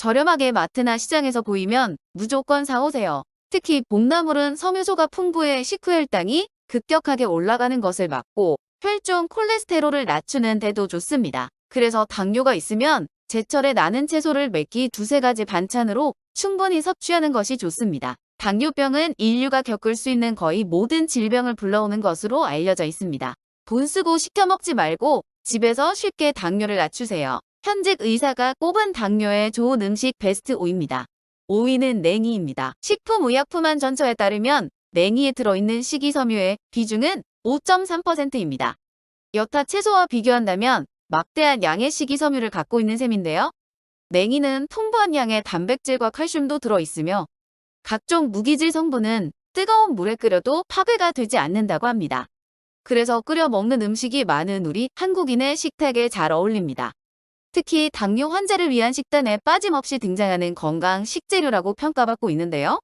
저렴하게 마트나 시장에서 보이면 무조건 사오세요. 특히 봄나물은 섬유소가 풍부해 식후 혈 당이 급격하게 올라가는 것을 막고 혈중 콜레스테롤을 낮추는 데도 좋습니다. 그래서 당뇨가 있으면 제철에 나는 채소를 몇끼 두세 가지 반찬으로 충분히 섭취하는 것이 좋습니다. 당뇨병은 인류가 겪을 수 있는 거의 모든 질병을 불러오는 것으로 알려져 있습니다. 돈 쓰고 시켜 먹지 말고 집에서 쉽게 당뇨를 낮추세요. 현직 의사가 꼽은 당뇨에 좋은 음식 베스트 5입니다. 5위는 냉이입니다. 식품의약품안 전처에 따르면 냉이에 들어있는 식이섬유의 비중은 5.3%입니다. 여타 채소와 비교한다면 막대한 양의 식이섬유를 갖고 있는 셈인데요. 냉이는 풍부한 양의 단백질과 칼슘도 들어있으며 각종 무기질 성분은 뜨거운 물에 끓여도 파괴가 되지 않는다고 합니다. 그래서 끓여 먹는 음식이 많은 우리 한국인의 식탁에 잘 어울립니다. 특히 당뇨 환자를 위한 식단에 빠짐없이 등장하는 건강 식재료라고 평가받고 있는데요.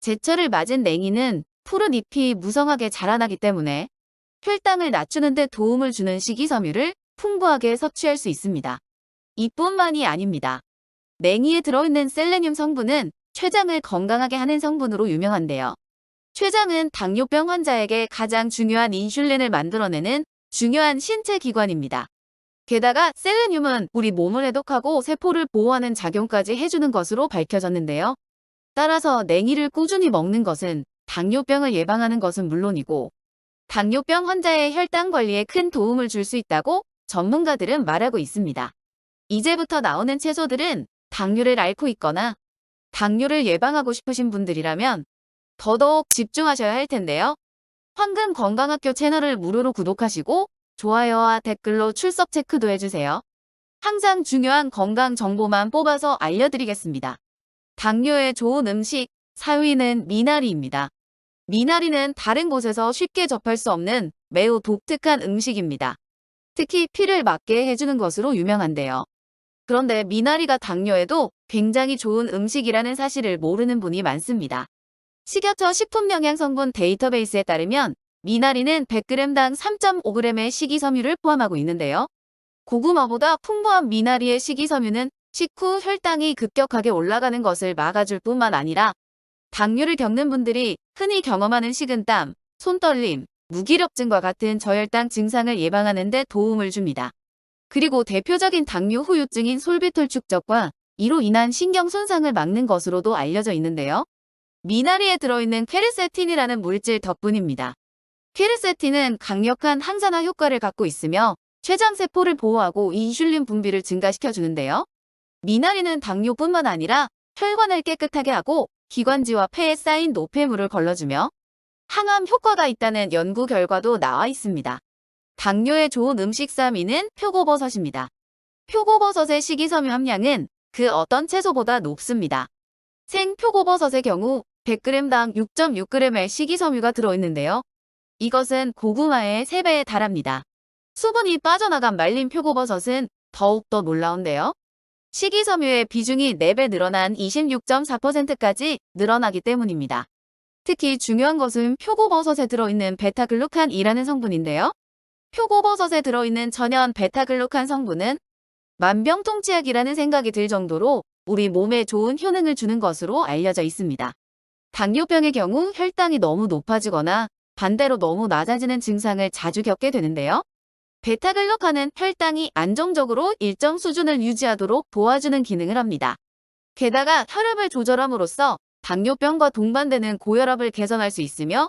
제철을 맞은 냉이는 푸른 잎이 무성하게 자라나기 때문에 혈당을 낮추는 데 도움을 주는 식이섬유를 풍부하게 섭취할 수 있습니다. 이뿐만이 아닙니다. 냉이에 들어있는 셀레늄 성분은 췌장을 건강하게 하는 성분으로 유명한데요. 췌장은 당뇨병 환자에게 가장 중요한 인슐린을 만들어내는 중요한 신체 기관입니다. 게다가 셀레늄은 우리 몸을 해독하고 세포를 보호하는 작용까지 해주는 것으로 밝혀졌는데요. 따라서 냉이를 꾸준히 먹는 것은 당뇨병을 예방하는 것은 물론이고 당뇨병 환자의 혈당 관리에 큰 도움을 줄 수 있다고 전문가들은 말하고 있습니다. 이제부터 나오는 채소들은 당뇨를 앓고 있거나 당뇨를 예방하고 싶으신 분들이라면 더더욱 집중하셔야 할 텐데요. 황금 건강학교 채널을 무료로 구독하시고 좋아요와 댓글로 출석 체크도 해주세요. 항상 중요한 건강 정보만 뽑아서 알려드리겠습니다. 당뇨에 좋은 음식 4위는 미나리입니다. 미나리는 다른 곳에서 쉽게 접할 수 없는 매우 독특한 음식입니다. 특히 피를 막게 해주는 것으로 유명한데요. 그런데 미나리가 당뇨에도 굉장히 좋은 음식이라는 사실을 모르는 분이 많습니다. 식약처 식품영양성분 데이터베이스에 따르면 미나리는 100g당 3.5g의 식이섬유를 포함하고 있는데요. 고구마보다 풍부한 미나리의 식이섬유는 식후 혈당이 급격하게 올라가는 것을 막아줄 뿐만 아니라 당뇨를 겪는 분들이 흔히 경험하는 식은땀, 손떨림, 무기력증과 같은 저혈당 증상을 예방하는 데 도움을 줍니다. 그리고 대표적인 당뇨 후유증인 솔비톨 축적과 이로 인한 신경 손상을 막는 것으로도 알려져 있는데요. 미나리에 들어있는 퀘르세틴이라는 물질 덕분입니다. 퀘르세틴은 강력한 항산화 효과를 갖고 있으며 췌장세포를 보호하고 인슐린 분비를 증가시켜주는데요. 미나리는 당뇨뿐만 아니라 혈관을 깨끗하게 하고 기관지와 폐에 쌓인 노폐물을 걸러주며 항암 효과가 있다는 연구 결과도 나와 있습니다. 당뇨에 좋은 음식 3위는 표고버섯입니다. 표고버섯의 식이섬유 함량은 그 어떤 채소보다 높습니다. 생 표고버섯의 경우 100g당 6.6g의 식이섬유가 들어있는데요. 이것은 고구마의 3배에 달합니다. 수분이 빠져나간 말린 표고버섯은 더욱더 놀라운데요. 식이섬유의 비중이 4배 늘어난 26.4%까지 늘어나기 때문입니다. 특히 중요한 것은 표고버섯에 들어있는 베타글루칸이라는 성분인데요. 표고버섯에 들어있는 천연 베타글루칸 성분은 만병통치약이라는 생각이 들 정도로 우리 몸에 좋은 효능을 주는 것으로 알려져 있습니다. 당뇨병의 경우 혈당이 너무 높아지거나 반대로 너무 낮아지는 증상을 자주 겪게 되는데요. 베타글루칸은 혈당이 안정적으로 일정 수준을 유지하도록 도와주는 기능을 합니다. 게다가 혈압을 조절함으로써 당뇨병과 동반되는 고혈압을 개선할 수 있으며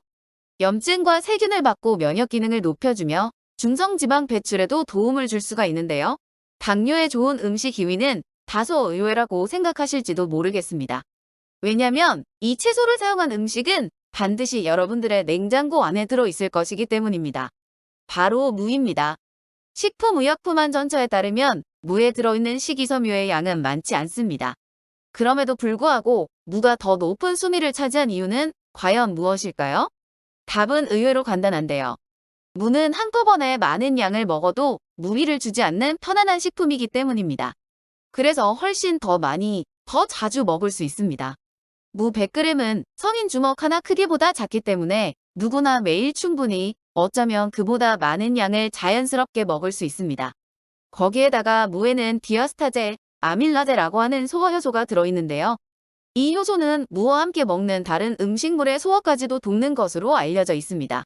염증과 세균을 막고 면역 기능을 높여주며 중성지방 배출에도 도움을 줄 수가 있는데요. 당뇨에 좋은 음식 2위는 다소 의외라고 생각하실지도 모르겠습니다. 왜냐면 이 채소를 사용한 음식은 반드시 여러분들의 냉장고 안에 들어있을 것이기 때문입니다. 바로 무입니다. 식품의약품안 전처에 따르면 무에 들어있는 식이섬유의 양은 많지 않습니다. 그럼에도 불구하고 무가 더 높은 수미를 차지한 이유는 과연 무엇일까요? 답은 의외로 간단한데요. 무는 한꺼번에 많은 양을 먹어도 무리를 주지 않는 편안한 식품이기 때문입니다. 그래서 훨씬 더 많이, 더 자주 먹을 수 있습니다. 무 100g은 성인 주먹 하나 크기보다 작기 때문에 누구나 매일 충분히 어쩌면 그보다 많은 양을 자연스럽게 먹을 수 있습니다. 거기에다가 무에는 디어스타제, 아밀라제라고 하는 소화 효소가 들어있는데요. 이 효소는 무와 함께 먹는 다른 음식물의 소화까지도 돕는 것으로 알려져 있습니다.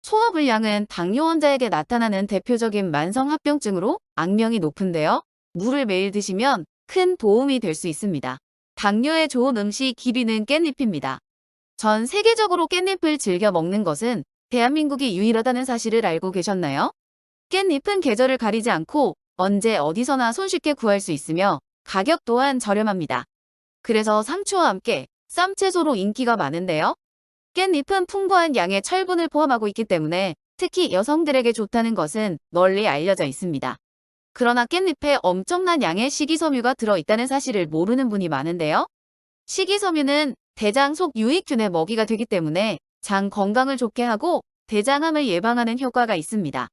소화불량은 당뇨 환자에게 나타나는 대표적인 만성합병증으로 악명이 높은데요. 물을 매일 드시면 큰 도움이 될 수 있습니다. 당뇨에 좋은 음식 기비는 깻잎입니다. 전 세계적으로 깻잎을 즐겨 먹는 것은 대한민국이 유일하다는 사실을 알고 계셨나요? 깻잎은 계절을 가리지 않고 언제 어디서나 손쉽게 구할 수 있으며 가격 또한 저렴합니다. 그래서 상추와 함께 쌈채소로 인기가 많은데요. 깻잎은 풍부한 양의 철분을 포함하고 있기 때문에 특히 여성들에게 좋다는 것은 널리 알려져 있습니다. 그러나 깻잎에 엄청난 양의 식이섬유가 들어있다는 사실을 모르는 분이 많은데요. 식이섬유는 대장 속 유익균의 먹이가 되기 때문에 장 건강을 좋게 하고 대장암을 예방하는 효과가 있습니다.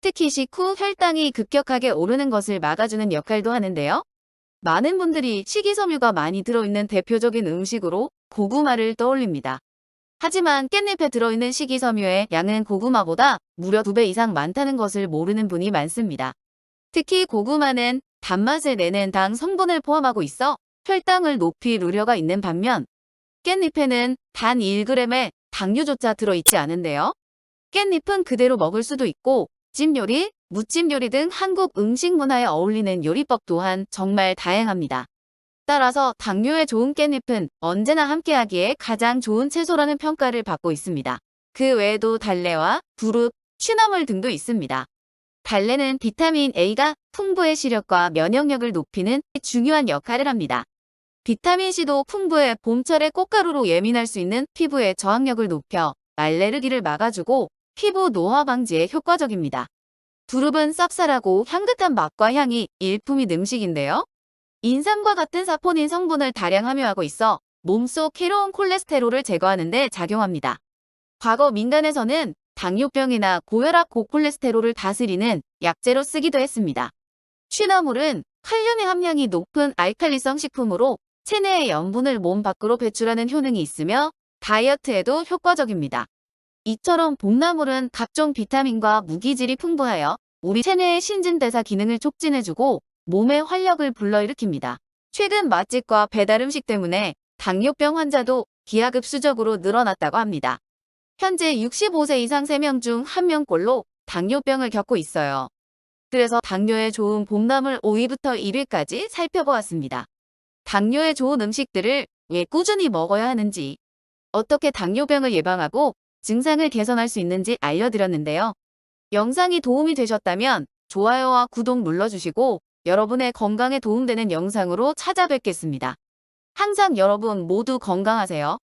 특히 식후 혈당이 급격하게 오르는 것을 막아주는 역할도 하는데요. 많은 분들이 식이섬유가 많이 들어있는 대표적인 음식으로 고구마를 떠올립니다. 하지만 깻잎에 들어있는 식이섬유의 양은 고구마보다 무려 2배 이상 많다는 것을 모르는 분이 많습니다. 특히 고구마는 단맛을 내는 당 성분을 포함하고 있어 혈당을 높일 우려가 있는 반면 깻잎에는 단 1g의 당류조차 들어있지 않은데요. 깻잎은 그대로 먹을 수도 있고 찜 요리, 무찜 요리 등 한국 음식 문화에 어울리는 요리법 또한 정말 다양합니다. 따라서 당뇨에 좋은 깻잎은 언제나 함께하기에 가장 좋은 채소라는 평가를 받고 있습니다. 그 외에도 달래와 두릅, 취나물 등도 있습니다. 달래는 비타민 A가 풍부의 시력과 면역력을 높이는 중요한 역할을 합니다. 비타민C도 풍부해 봄철에 꽃가루로 예민할 수 있는 피부의 저항력을 높여 알레르기를 막아주고 피부 노화 방지에 효과적입니다. 두릅은 쌉쌀하고 향긋한 맛과 향이 일품인 음식인데요. 인삼과 같은 사포닌 성분을 다량 함유하고 있어 몸속 해로운 콜레스테롤을 제거하는 데 작용합니다. 과거 민간에서는 당뇨병이나 고혈압 고콜레스테롤을 다스리는 약재로 쓰기도 했습니다. 취나물은 칼륨의 함량이 높은 알칼리성 식품으로 체내의 염분을 몸 밖으로 배출하는 효능이 있으며 다이어트에도 효과적입니다. 이처럼 봄나물은 각종 비타민과 무기질이 풍부하여 우리 체내의 신진대사 기능을 촉진해주고 몸의 활력을 불러일으킵니다. 최근 맛집과 배달 음식 때문에 당뇨병 환자도 기하급수적으로 늘어났다고 합니다. 현재 65세 이상 3명 중 1명꼴로 당뇨병을 겪고 있어요. 그래서 당뇨에 좋은 봄나물 5위부터 1위까지 살펴보았습니다. 당뇨에 좋은 음식들을 왜 꾸준히 먹어야 하는지, 어떻게 당뇨병을 예방하고 증상을 개선할 수 있는지 알려드렸는데요. 영상이 도움이 되셨다면 좋아요와 구독 눌러주시고 여러분의 건강에 도움되는 영상으로 찾아뵙겠습니다. 항상 여러분 모두 건강하세요.